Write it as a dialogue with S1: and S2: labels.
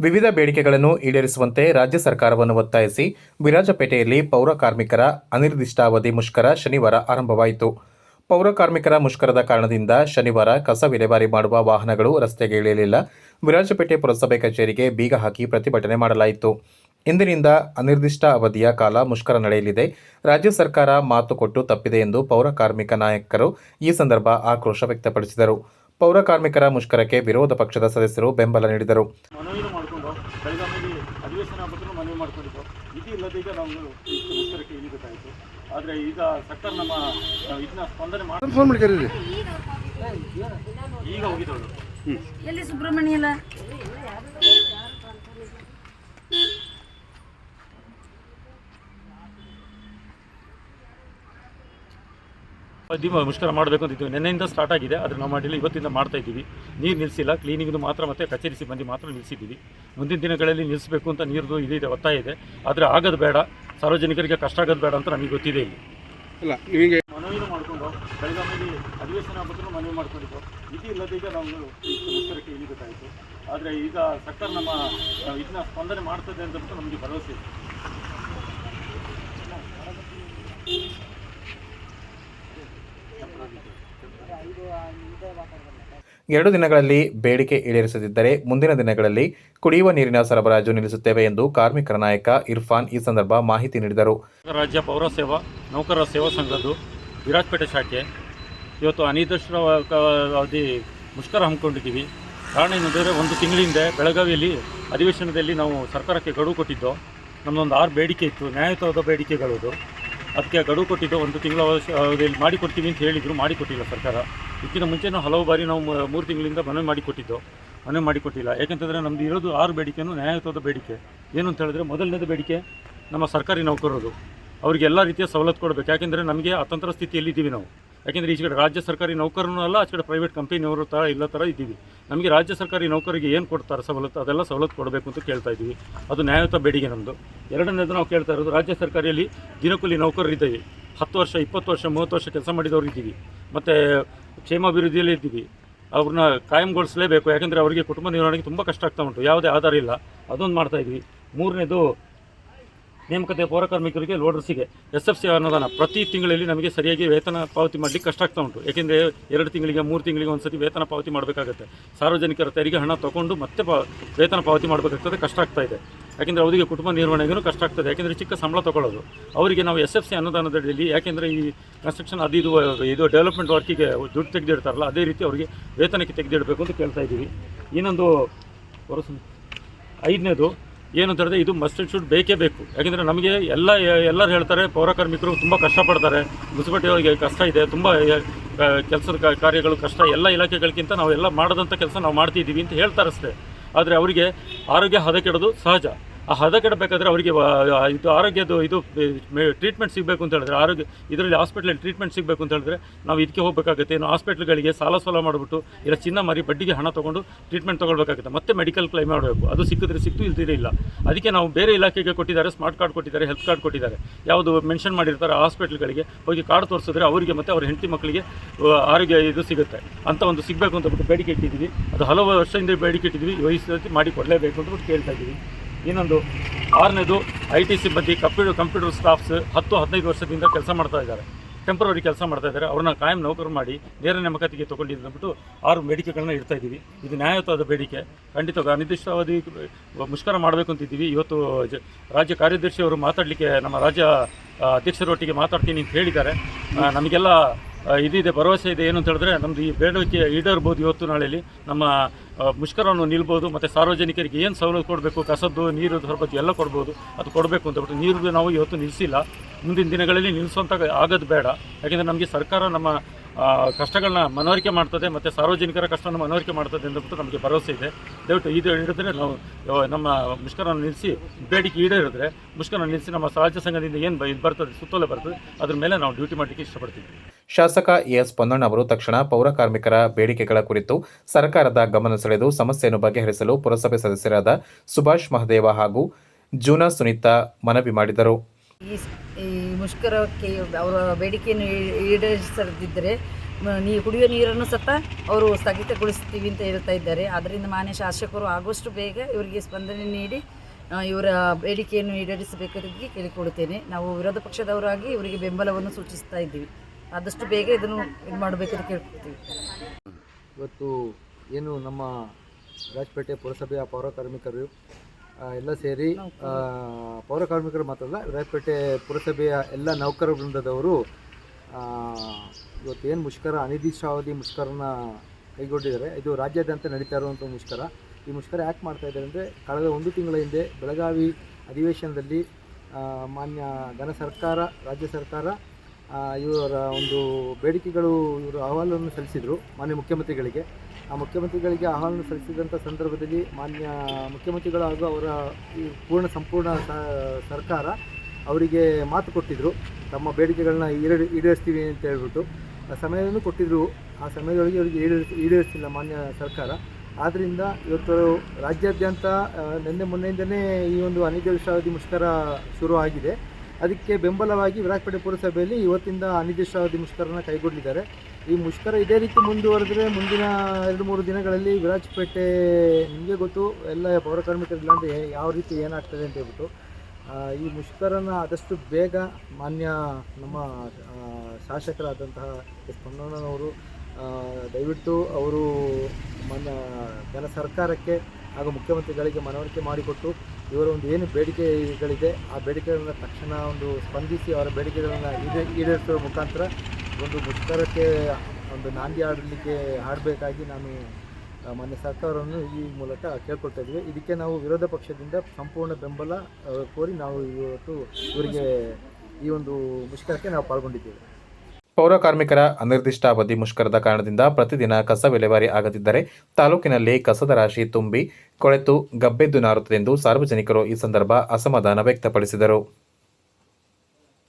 S1: ವಿವಿಧ ಬೇಡಿಕೆಗಳನ್ನು ಈಡೇರಿಸುವಂತೆ ರಾಜ್ಯ ಸರ್ಕಾರವನ್ನು ಒತ್ತಾಯಿಸಿ ವಿರಾಜಪೇಟೆಯಲ್ಲಿ ಪೌರ ಕಾರ್ಮಿಕರ ಅನಿರ್ದಿಷ್ಟಾವಧಿ ಮುಷ್ಕರ ಶನಿವಾರ ಆರಂಭವಾಯಿತು. ಪೌರ ಕಾರ್ಮಿಕರ ಮುಷ್ಕರದ ಕಾರಣದಿಂದ ಶನಿವಾರ ಕಸ ವಿಲೇವಾರಿ ಮಾಡುವ ವಾಹನಗಳು ರಸ್ತೆಗೆ ಇಳಿಯಲಿಲ್ಲ. ವಿರಾಜಪೇಟೆ ಪುರಸಭೆ ಕಚೇರಿಗೆ ಬೀಗ ಹಾಕಿ ಪ್ರತಿಭಟನೆ ಮಾಡಲಾಯಿತು. ಇಂದಿನಿಂದ ಅನಿರ್ದಿಷ್ಟ ಅವಧಿಯ ಕಾಲ ಮುಷ್ಕರ ನಡೆಯಲಿದೆ. ರಾಜ್ಯ ಸರ್ಕಾರ ಮಾತು ಕೊಟ್ಟು ತಪ್ಪಿದೆ ಎಂದು ಪೌರ ಕಾರ್ಮಿಕ ನಾಯಕರು ಈ ಸಂದರ್ಭ ಆಕ್ರೋಶ ವ್ಯಕ್ತಪಡಿಸಿದರು. ಪೌರ ಕಾರ್ಮಿಕರ ಮುಷ್ಕರಕ್ಕೆ ವಿರೋಧ ಪಕ್ಷದ ಸದಸ್ಯರು ಬೆಂಬಲ ನೀಡಿದರು
S2: ಮನವಿಯನ್ನು ಮಾಡಿಕೊಂಡು ಬೆಳಗಾವಿಯಲ್ಲಿ ಅಧಿವೇಶನ ಆಗ್ಬೇಕು ಮನವಿ ಮಾಡ್ಕೊಂಡಿದ್ದು ಇದು ಇಲ್ಲದೀಗ ನಾವು ಈ ಮುಷ್ಕರಕ್ಕೆ ಇಳಿಬೇಕಾಯಿತು. ಆದರೆ ಈಗ ಸರ್ಕಾರ ನಮ್ಮ ಇದನ್ನ ಸ್ಪಂದನೆ ಮಾಡಿ
S3: ಫೋನ್ ಮಾಡಿ ಕರೀರಿ.
S2: ಈಗ ಹೋಗಿದ್ದವಳು.
S4: ಎಲ್ಲಿ ಸುಬ್ರಹ್ಮಣ್ಯ
S2: ದಿನ ಮುಷ್ಕರ ಮಾಡಬೇಕು ಅಂತಿದ್ವಿ ನಿನ್ನೆಯಿಂದ ಸ್ಟಾರ್ಟ್ ಆಗಿದೆ ಆದರೆ ನಾವು ಮಾಡಿಲ್ಲ ಇವತ್ತಿಂದ ಮಾಡ್ತಾ ಇದ್ದೀವಿ. ನೀರು ನಿಲ್ಲಿಸಿಲ್ಲ ಕ್ಲೀನಿಂಗ್ದು ಮಾತ್ರ ಮತ್ತೆ ಕಚೇರಿ ಸಿಬ್ಬಂದಿ ಮಾತ್ರ ನಿಲ್ಲಿಸಿದ್ದೀವಿ ಮುಂದಿನ ದಿನಗಳಲ್ಲಿ ನಿಲ್ಲಿಸಬೇಕು ಅಂತ ನೀರ್ದು ಇದಿದೆ ಒತ್ತಾಯ ಇದೆ. ಆದರೆ ಆಗೋದು ಬೇಡ ಸಾರ್ವಜನಿಕರಿಗೆ ಕಷ್ಟ ಆಗೋದು ಬೇಡ ಅಂತ ನಮಗೆ ಗೊತ್ತಿದೆ ಇಲ್ಲಿ.
S3: ಇಲ್ಲ ನಿಮಗೆ
S2: ಮನವಿ ಮಾಡಿಕೊಂಡು ಬೆಳಗಾವಿಯಲ್ಲಿ ಅಧಿವೇಶನ ಆಗ್ಬೇಕು ಮನವಿ ಮಾಡ್ಕೊಂಡಿದ್ದು ಇದು ಇಲ್ಲದೀಗ ನಾವು ಈ ಮುಷ್ಕರಕ್ಕೆ ಇಳಿಬೇಕಾಯಿತು ಆದರೆ ಈಗ ಸರ್ಕಾರ ನಮ್ಮ ಇದನ್ನ ಸ್ಪಂದನೆ ಮಾಡ್ತದೆ ಅಂತ ನಮಗೆ ಭರವಸೆ ಇದೆ.
S1: ಎರಡು ದಿನಗಳಲ್ಲಿ ಬೇಡಿಕೆ ಈಡೇರಿಸದಿದ್ದರೆ ಮುಂದಿನ ದಿನಗಳಲ್ಲಿ ಕುಡಿಯುವ ನೀರಿನ ಸರಬರಾಜು ನಿಲ್ಲಿಸುತ್ತೇವೆ ಎಂದು ಕಾರ್ಮಿಕರ ನಾಯಕ ಇರ್ಫಾನ್ ಈ ಸಂದರ್ಭ ಮಾಹಿತಿ ನೀಡಿದರು.
S2: ರಾಜ್ಯ ಪೌರ ಸೇವಾ, ನೌಕರರ ಸೇವಾ ಸಂಘದ್ದು ವಿರಾಜಪೇಟೆ ಶಾಖೆ. ಇವತ್ತು ಅನಿರ್ದಿಷ್ಟ ಅವಧಿ ಮುಷ್ಕರ ಹಮ್ಮಿಕೊಂಡಿದ್ದೀವಿ. ಕಾರಣ ಏನಂದರೆ ಒಂದು ತಿಂಗಳಿಂದ ಬೆಳಗಾವಿಯಲ್ಲಿ ಅಧಿವೇಶನದಲ್ಲಿ ನಾವು ಸರ್ಕಾರಕ್ಕೆ ಗಡುವು ಕೊಟ್ಟಿದ್ದು ನಮ್ಮದೊಂದು ಆರು ಬೇಡಿಕೆ ಇತ್ತು. ನ್ಯಾಯಯುತವಾದ ಬೇಡಿಕೆಗಳದು. ಅದಕ್ಕೆ ಗಡುವು ಕೊಟ್ಟಿದ್ದು ಒಂದು ತಿಂಗಳ ಅವಧಿ- ಅವಧಿಯಲ್ಲಿ ಮಾಡಿಕೊಡ್ತೀವಿ ಅಂತ ಹೇಳಿದರು, ಮಾಡಿಕೊಟ್ಟಿಲ್ಲ ಸರ್ಕಾರ. ಇದಕ್ಕಿಂತ ಮುಂಚೆ ಹಲವು ಬಾರಿ ನಾವು ಮೂರು ತಿಂಗಳಿಂದ ಮನವಿ ಮಾಡಿಕೊಟ್ಟಿದ್ದು. ಮನವಿ ಮಾಡಿಕೊಟ್ಟಿಲ್ಲ. ಯಾಕೆಂತಂದರೆ ನಮ್ಮದು ಇರೋದು ಆರು ಬೇಡಿಕೆಯೂ ನ್ಯಾಯಯುತವಾದ ಬೇಡಿಕೆ. ಏನು ಅಂತ ಹೇಳಿದ್ರೆ ಮೊದಲನೇದು ಬೇಡಿಕೆ ನಮ್ಮ ಸರ್ಕಾರಿ ನೌಕರರು. ಅವರಿಗೆ ಎಲ್ಲ ರೀತಿಯ ಸವಲತ್ತು ಕೊಡಬೇಕು. ಯಾಕೆಂದರೆ ನಮಗೆ ಅತಂತ್ರ ಸ್ಥಿತಿಯಲ್ಲಿದ್ದೀವಿ ನಾವು. ಯಾಕೆಂದರೆ ಈಚೆ ಕಡೆ ರಾಜ್ಯ ಸರ್ಕಾರಿ ನೌಕರನೂ ಅಲ್ಲ ಆಚೆ ಪ್ರೈವೇಟ್ ಕಂಪನಿಯವರು ಥರ ಇಲ್ಲ ಥರ ಇದ್ದೀವಿ. ನಮಗೆ ರಾಜ್ಯ ಸರ್ಕಾರಿ ನೌಕರಿಗೆ ಏನು ಕೊಡ್ತಾರೆ ಸವಲತ್ತು? ಅದೆಲ್ಲ ಸವಲತ್ತು ಕೊಡಬೇಕು ಅಂತ ಕೇಳ್ತಾ ಇದ್ದೀವಿ. ಅದು ನ್ಯಾಯಯುತ ಬೇಡಿಕೆ ನಮ್ಮದು ಎರಡನೇದು ನಾವು ಕೇಳ್ತಾ ಇರೋದು, ರಾಜ್ಯ ಸರ್ಕಾರಿಯಲ್ಲಿ ದಿನಕೂಲಿ ನೌಕರರು ಇದ್ದೀವಿ ಹತ್ತು ವರ್ಷ, ಇಪ್ಪತ್ತು ವರ್ಷ, ಮೂವತ್ತು ವರ್ಷ ಕೆಲಸ ಮಾಡಿದವರು ಇದ್ದೀವಿ. ಮತ್ತು ಕ್ಷೇಮಾಭಿವೃದ್ಧಿಯಲ್ಲಿ ಇದ್ದೀವಿ. ಅವ್ರನ್ನ ಕಾಯಂಗೊಳಿಸಲೇಬೇಕು. ಯಾಕೆಂದರೆ ಅವರಿಗೆ ಕುಟುಂಬ ನಿರ್ವಹಣೆಗೆ ತುಂಬ ಕಷ್ಟ ಆಗ್ತಾ ಉಂಟು. ಯಾವುದೇ ಆಧಾರ ಇಲ್ಲ. ಅದೊಂದು ಮಾಡ್ತಾ ಇದ್ವಿ ಮೂರನೇದು ನೇಮಕತೆ ಪೌರ ಕಾರ್ಮಿಕರಿಗೆ ಲೋಡರ್ಸಿಗೆ ಎಸ್ ಎಫ್ ಸಿ ಅನುದಾನ. ಪ್ರತಿ ತಿಂಗಳಲ್ಲಿ ನಮಗೆ ಸರಿಯಾಗಿ ವೇತನ ಪಾವತಿ ಮಾಡಲಿಕ್ಕೆ ಕಷ್ಟ ಆಗ್ತಾ ಉಂಟು. ಏಕೆಂದರೆ ಎರಡು ತಿಂಗಳಿಗೆ, ಮೂರು ತಿಂಗಳಿಗೆ ಒಂದು ವೇತನ ಪಾವತಿ ಮಾಡಬೇಕಾಗುತ್ತೆ. ಸಾರ್ವಜನಿಕರ ತೆರಿಗೆ ಹಣ ತಗೊಂಡು ಮತ್ತೆ ವೇತನ ಪಾವತಿ ಮಾಡಬೇಕಾಗ್ತದೆ, ಕಷ್ಟ ಆಗ್ತಾ ಇದೆ. ಯಾಕೆಂದರೆ ಅವರಿಗೆ ಕುಟುಂಬ ನಿರ್ವಹಣೆಗೂ ಕಷ್ಟ ಆಗ್ತದೆ. ಯಾಕೆಂದರೆ ಚಿಕ್ಕ ಸಂಬಳ ತಗೊಳ್ಳೋದು. ಅವರಿಗೆ ನಾವು ಎಸ್ ಎಫ್ ಸಿ ಅನುದಾನದಡಿಯಲ್ಲಿ ಯಾಕೆಂದರೆ ಈ ಕನ್ಸ್ಟ್ರಕ್ಷನ್ ಅದು ಇದು ಇದು ಡೆವಲಪ್ಮೆಂಟ್ ವರ್ಕಿಗೆ ದುಡ್ಡು ತೆಗೆದಿಡ್ತಾರಲ್ಲ, ಅದೇ ರೀತಿ ಅವರಿಗೆ ವೇತನಕ್ಕೆ ತೆಗೆದಿಡಬೇಕು ಅಂತ ಕೇಳ್ತಾ ಇದ್ದೀವಿ. ಇನ್ನೊಂದು ಐದನೇದು ಏನು ಅಂತ ಹೇಳಿದ್ರೆ ಇದು ಮಸ್ಟ್ ಶುಡ್ ಬೇಕೇ ಬೇಕು. ಯಾಕೆಂದರೆ ನಮಗೆ ಎಲ್ಲ, ಎಲ್ಲರೂ ಹೇಳ್ತಾರೆ ಪೌರಕಾರ್ಮಿಕರು ತುಂಬ ಕಷ್ಟಪಡ್ತಾರೆ. ಮುನ್ಸಿಪಾಲ್ಟಿಯವರಿಗೆ ಕಷ್ಟ ಇದೆ, ತುಂಬ ಕೆಲಸದ ಕಾರ್ಯಗಳು ಕಷ್ಟ, ಎಲ್ಲ ಇಲಾಖೆಗಳಿಗಿಂತ ನಾವು ಎಲ್ಲ ಮಾಡದಂಥ ಕೆಲಸ ನಾವು ಮಾಡ್ತಿದ್ದೀವಿ ಅಂತ ಹೇಳ್ತಾರೆ ಅಷ್ಟೇ. ಆದರೆ ಅವರಿಗೆ ಆರೋಗ್ಯ ಹದಗೆಡೋದು ಸಹಜ. ಆ ಹದ ಕಟ್ಟಬೇಕಾದ್ರೆ ಅವರಿಗೆ ಇದು ಆರೋಗ್ಯದ ಇದು ಟ್ರೀಟ್ಮೆಂಟ್ ಸಿಗಬೇಕು ಅಂತ ಹೇಳಿದ್ರೆ, ಆರೋಗ್ಯ, ಇದರಲ್ಲಿ ಹಾಸ್ಪಿಟ್ಲಲ್ಲಿ ಟ್ರೀಟ್ಮೆಂಟ್ ಸಿಗಬೇಕು ಅಂತ ಹೇಳಿದ್ರೆ ನಾವು ಇದಕ್ಕೆ ಹೋಗಬೇಕಾಗುತ್ತೆ. ಇನ್ನು ಹಾಸ್ಪಿಟ್ಲ್ಗಳಿಗೆ ಸಾಲ ಸಾಲ ಮಾಡಿಬಿಟ್ಟು, ಇಲ್ಲ ಚಿನ್ನ ಮಾರಿ ಬಡ್ಡಿಗೆ ಹಣ ತೊಗೊಂಡು ಟ್ರೀಟ್ಮೆಂಟ್ ತೊಗೊಳ್ಬೇಕಾಗುತ್ತೆ. ಮತ್ತೆ ಮೆಡಿಕಲ್ ಕ್ಲೈಮ್ ಮಾಡಬೇಕು. ಅದು ಸಿಕ್ಕಿದ್ರೆ ಸಿಕ್ತು ಇಲ್ದಿರೇ ಇಲ್ಲ. ಅದಕ್ಕೆ ನಾವು ಬೇರೆ ಇಲಾಖೆಗೆ ಕೊಟ್ಟಿದ್ದಾರೆ ಸ್ಮಾರ್ಟ್ ಕಾರ್ಡ್ ಕೊಟ್ಟಿದ್ದಾರೆ ಹೆಲ್ತ್ ಕಾರ್ಡ್ ಕೊಟ್ಟಿದ್ದಾರೆ. ಯಾವುದು ಮೆನ್ಷನ್ ಮಾಡಿರ್ತಾರೆ ಹಾಸ್ಪಿಟ್ಲ್ಗಳಿಗೆ ಹೋಗಿ ಕಾರ್ಡ್ ತೋರಿಸಿದ್ರೆ ಅವರಿಗೆ ಮತ್ತು ಅವ್ರ ಹೆಂಡತಿ ಮಕ್ಕಳಿಗೆ ಆರೋಗ್ಯ ಇದು ಸಿಗುತ್ತೆ. ಅಂತ ಒಂದು ಸಿಗಬೇಕು ಅಂತ ಬೇಡಿಕೆ ಇಟ್ಟಿದ್ದೀವಿ. ಅದು ಹಲವು ವರ್ಷದಿಂದ ಬೇಡಿಕೆ ಇಟ್ಟಿದ್ದೀವಿ. ಸತಿ ಮಾಡಿ ಕೊಡಲೇಬೇಕು ಅಂತ ಕೇಳ್ತಾ ಇದ್ದೀವಿ. ಇನ್ನೊಂದು ಆರನೇದು ಐ ಟಿ ಸಿಬ್ಬಂದಿ ಕಂಪ್ಯೂಟರ್ ಕಂಪ್ಯೂಟರ್ ಸ್ಟಾಫ್ಸ್ ಹತ್ತು ಹದಿನೈದು ವರ್ಷದಿಂದ ಕೆಲಸ ಮಾಡ್ತಾ ಇದ್ದಾರೆ. ಟೆಂಪ್ರವರಿ ಕೆಲಸ ಮಾಡ್ತಾ ಇದ್ದಾರೆ. ಅವ್ರನ್ನ ಕಾಯಂ ನೌಕರು ಮಾಡಿ ನೇರ ನೇಮಕಾತಿಗೆ ತೊಗೊಂಡಿದ್ದು ಅಂದ್ಬಿಟ್ಟು ಆರು ಬೇಡಿಕೆಗಳನ್ನ ಇಡ್ತಾ ಇದ್ದೀವಿ. ಇದು ನ್ಯಾಯಯುತವಾದ ಬೇಡಿಕೆ. ಖಂಡಿತ ಅನಿರ್ದಿಷ್ಟಾವಧಿ ಮುಷ್ಕರ ಮಾಡಬೇಕು ಅಂತಿದ್ದೀವಿ. ಇವತ್ತು ಜ ರಾಜ್ಯ ಕಾರ್ಯದರ್ಶಿ ಅವರು ಮಾತಾಡಲಿಕ್ಕೆ ನಮ್ಮ ರಾಜ್ಯ ಅಧ್ಯಕ್ಷರೊಟ್ಟಿಗೆ ಮಾತಾಡ್ತೀನಿ ಅಂತ ಹೇಳಿದ್ದಾರೆ. ನಮಗೆಲ್ಲ ಇದಿದೆ ಭರವಸೆ ಇದೆ, ಏನು ಅಂತ ಹೇಳಿದ್ರೆ ನಮ್ಮದು ಈ ಬೇಡಿಕೆ ಈಡೇರ್ಬೋದು ಇವತ್ತು ನಾಳೆಯಲ್ಲಿ. ನಮ್ಮ ಮುಷ್ಕರವನ್ನು ನಿಲ್ಬೋದು ಮತ್ತು ಸಾರ್ವಜನಿಕರಿಗೆ ಏನು ಸವಲತ್ತು ಕೊಡಬೇಕು, ಕಸದ್ದು, ನೀರು ಸರಬತ್ತು ಎಲ್ಲ ಕೊಡ್ಬೋದು. ಅದು ಕೊಡಬೇಕು ಅಂತ ಬಿಟ್ಟು ನೀರು ನಾವು ಇವತ್ತು ನಿಲ್ಲಿಸಿಲ್ಲ ಮುಂದಿನ ದಿನಗಳಲ್ಲಿ ನಿಲ್ಲಿಸುವಂಥ ಆಗೋದು ಬೇಡ. ಯಾಕೆಂದರೆ ನಮಗೆ ಸರ್ಕಾರ ನಮ್ಮ ಕಷ್ಟಗಳನ್ನ ಮನವರಿಕೆ ಮಾಡ್ತದೆ ಮತ್ತು ಸಾರ್ವಜನಿಕರ ಕಷ್ಟವನ್ನು ಮನವರಿಕೆ ಮಾಡ್ತದೆ ಅಂತಬಿಟ್ಟು ನಮಗೆ ಭರವಸೆ ಇದೆ. ದಯವಿಟ್ಟು ಇದು ಹಿಡಿದ್ರೆ ನಾವು ನಮ್ಮ ಮುಷ್ಕರವನ್ನು ನಿಲ್ಲಿಸಿ ಬೇಡಿಕೆ ಈಡೇರಿದ್ರೆ ಮುಷ್ಕರನ್ನು ನಿಲ್ಲಿಸಿ ನಮ್ಮ ಸಹಜ ಸಂಘದಿಂದ ಏನು ಇದು ಬರ್ತದೆ ಸುತ್ತೋಲೆ ಬರ್ತದೆ ಅದ್ರ ಮೇಲೆ ನಾವು ಡ್ಯೂಟಿ ಮಾಡಲಿಕ್ಕೆ ಇಷ್ಟಪಡ್ತೀವಿ.
S1: ಶಾಸಕ ಎಸ್ ಪೊನ್ನಣ್ಣ ಅವರು ತಕ್ಷಣ ಪೌರ ಕಾರ್ಮಿಕರ ಬೇಡಿಕೆಗಳ ಕುರಿತು ಸರ್ಕಾರದ ಗಮನ ಸೆಳೆದು ಸಮಸ್ಯೆಯನ್ನು ಬಗೆಹರಿಸಲು ಪುರಸಭೆ ಸದಸ್ಯರಾದ ಸುಭಾಷ್ ಮಹದೇವ ಹಾಗೂ ಜೂನಾ ಸುನೀತಾ ಮನವಿ ಮಾಡಿದರು.
S4: ಈ ಮುಷ್ಕರಕ್ಕೆ ಅವರ ಬೇಡಿಕೆಯನ್ನು ಈಡೇರಿಸದಿದ್ದರೆ ನೀ ಕುಡಿಯೋ ನೀರನ್ನು ಸತ ಅವರು ಸ್ಥಗಿತಗೊಳಿಸ್ತೀವಿ ಅಂತ ಹೇಳ್ತಾ ಇದ್ದಾರೆ. ಆದ್ದರಿಂದ ಮಾನ್ಯ ಶಾಸಕರು ಆಗುವಷ್ಟು ಬೇಗ ಇವರಿಗೆ ಸ್ಪಂದನೆ ನೀಡಿ ಇವರ ಬೇಡಿಕೆಯನ್ನು ಈಡೇರಿಸಬೇಕಾಗಿ ಕೇಳಿಕೊಳ್ಳುತ್ತೇನೆ ನಾವು ವಿರೋಧ ಪಕ್ಷದವರಾಗಿ ಇವರಿಗೆ ಬೆಂಬಲವನ್ನು ಸೂಚಿಸ್ತಾ ಇದ್ದೀವಿ. ಆದಷ್ಟು ಬೇಗ ಇದನ್ನು ಇದು ಮಾಡಬೇಕಂತ ಕೇಳ್ಕೊಳ್ತೀವಿ.
S3: ಇವತ್ತು ಏನು ನಮ್ಮ ರಾಜಪೇಟೆ ಪುರಸಭೆಯ ಪೌರ ಕಾರ್ಮಿಕರು ಆ, ಎಲ್ಲ ಸೇರಿ ಪೌರ ಕಾರ್ಮಿಕರು ಮಾತ್ರ ಅಲ್ಲ ರಾಜಪೇಟೆ ಪುರಸಭೆಯ ಎಲ್ಲ ನೌಕರ ವೃಂದದವರು ಇವತ್ತೇನು ಮುಷ್ಕರ, ಅನಿರ್ದಿಷ್ಟಾವಧಿ ಮುಷ್ಕರನ ಕೈಗೊಂಡಿದ್ದಾರೆ. ಇದು ರಾಜ್ಯಾದ್ಯಂತ ನಡೀತಾ ಇರುವಂಥ ಮುಷ್ಕರ. ಈ ಮುಷ್ಕರ ಯಾಕೆ ಮಾಡ್ತಾ ಇದ್ದಾರೆ ಅಂದರೆ, ಕಳೆದ ಒಂದು ತಿಂಗಳ ಹಿಂದೆ ಬೆಳಗಾವಿ ಅಧಿವೇಶನದಲ್ಲಿ ಮಾನ್ಯ ಘನ ಸರ್ಕಾರ, ರಾಜ್ಯ ಸರ್ಕಾರ ಇವರ ಒಂದು ಬೇಡಿಕೆಗಳು, ಇವರು ಅಹವಾಲನ್ನು ಸಲ್ಲಿಸಿದರು ಮಾನ್ಯ ಮುಖ್ಯಮಂತ್ರಿಗಳಿಗೆ. ಆ ಮುಖ್ಯಮಂತ್ರಿಗಳಿಗೆ ಆಹ್ವಾನ ಸಲ್ಲಿಸಿದಂಥ ಸಂದರ್ಭದಲ್ಲಿ ಮಾನ್ಯ ಮುಖ್ಯಮಂತ್ರಿಗಳು ಹಾಗೂ ಅವರ ಈ ಪೂರ್ಣ ಸಂಪೂರ್ಣ ಸರ್ಕಾರ ಅವರಿಗೆ ಮಾತು ಕೊಟ್ಟಿದ್ದರು ತಮ್ಮ ಬೇಡಿಕೆಗಳನ್ನ ಈಡೇ ಈಡೇರಿಸ್ತೀವಿ ಅಂತ ಹೇಳ್ಬಿಟ್ಟು. ಆ ಸಮಯವನ್ನು ಕೊಟ್ಟಿದ್ದರು ಆ ಸಮಯದೊಳಗೆ ಅವರಿಗೆ ಈಡೇರಿಸಿ ಈಡೇರಿಸಿಲ್ಲ ಮಾನ್ಯ ಸರ್ಕಾರ. ಆದ್ದರಿಂದ ಇವತ್ತು ರಾಜ್ಯಾದ್ಯಂತ ನಿನ್ನೆ ಮೊನ್ನೆಯಿಂದನೇ ಈ ಒಂದು ಅನಿರ್ದಿಷ್ಟಾವಧಿ ಮುಷ್ಕರ ಶುರು ಆಗಿದೆ. ಅದಕ್ಕೆ ಬೆಂಬಲವಾಗಿ ವಿರಾಜಪೇಟೆ ಪುರಸಭೆಯಲ್ಲಿ ಇವತ್ತಿಂದ ಅನಿರ್ದಿಷ್ಟಾವಧಿ ಮುಷ್ಕರನ ಕೈಗೊಂಡಿದ್ದಾರೆ. ಈ ಮುಷ್ಕರ ಇದೇ ರೀತಿ ಮುಂದುವರೆದ್ರೆ ಮುಂದಿನ ಎರಡು ಮೂರು ದಿನಗಳಲ್ಲಿ ವಿರಾಜಪೇಟೆ, ನಿಮಗೆ ಗೊತ್ತು, ಎಲ್ಲ ಪೌರ ಕಾರ್ಮಿಕರಿಲ್ಲ ಯಾವ ರೀತಿ ಏನಾಗ್ತದೆ ಅಂತ ಹೇಳ್ಬಿಟ್ಟು ಈ ಮುಷ್ಕರನ ಆದಷ್ಟು ಬೇಗ ಮಾನ್ಯ ನಮ್ಮ ಶಾಸಕರಾದಂತಹ ಎಸ್ ಪೊನ್ನಣ್ಣನವರು ದಯವಿಟ್ಟು ಅವರು ಮಾನ್ಯ ಜನ ಸರ್ಕಾರಕ್ಕೆ ಹಾಗೂ ಮುಖ್ಯಮಂತ್ರಿಗಳಿಗೆ ಮನವರಿಕೆ ಮಾಡಿಕೊಟ್ಟು, ಇವರ ಒಂದು ಏನು ಬೇಡಿಕೆಗಳಿದೆ, ಆ ಬೇಡಿಕೆಗಳನ್ನು ತಕ್ಷಣ ಒಂದು ಸ್ಪಂದಿಸಿ ಅವರ ಬೇಡಿಕೆಗಳನ್ನು ಈಡೇ ಈಡೇರಿಸುವ ಮುಖಾಂತರ ಒಂದು ಮುಷ್ಕರಕ್ಕೆ, ಒಂದು ನಾಂದಿ ಆಡಲಿಕ್ಕೆ ಹಾಡಬೇಕಾಗಿ ನಾನು ಮಾನ್ಯ ಸರ್ಕಾರವನ್ನು ಈ ಮೂಲಕ ಕೇಳ್ಕೊಳ್ತಾ ಇದ್ದೀವಿ. ಇದಕ್ಕೆ ನಾವು ವಿರೋಧ ಪಕ್ಷದಿಂದ ಸಂಪೂರ್ಣ ಬೆಂಬಲ ಕೋರಿ ನಾವು ಇವತ್ತು ಇವರಿಗೆ ಈ ಒಂದು ಮುಷ್ಕರಕ್ಕೆ ನಾವು ಪಾಲ್ಗೊಂಡಿದ್ದೇವೆ.
S1: ಪೌರ ಕಾರ್ಮಿಕರ ಅನಿರ್ದಿಷ್ಟ ಅವಧಿ ಮುಷ್ಕರದ ಕಾರಣದಿಂದ ಪ್ರತಿದಿನ ಕಸ ವಿಲೇವಾರಿ ಆಗದಿದ್ದರೆ ತಾಲೂಕಿನಲ್ಲಿ ಕಸದ ರಾಶಿ ತುಂಬಿ ಕೊಳೆತು ಗಬ್ಬೆದ್ದು ನಾರುತ್ತದೆಂದು ಸಾರ್ವಜನಿಕರು ಈ ಸಂದರ್ಭ ಅಸಮಾಧಾನ ವ್ಯಕ್ತಪಡಿಸಿದರು.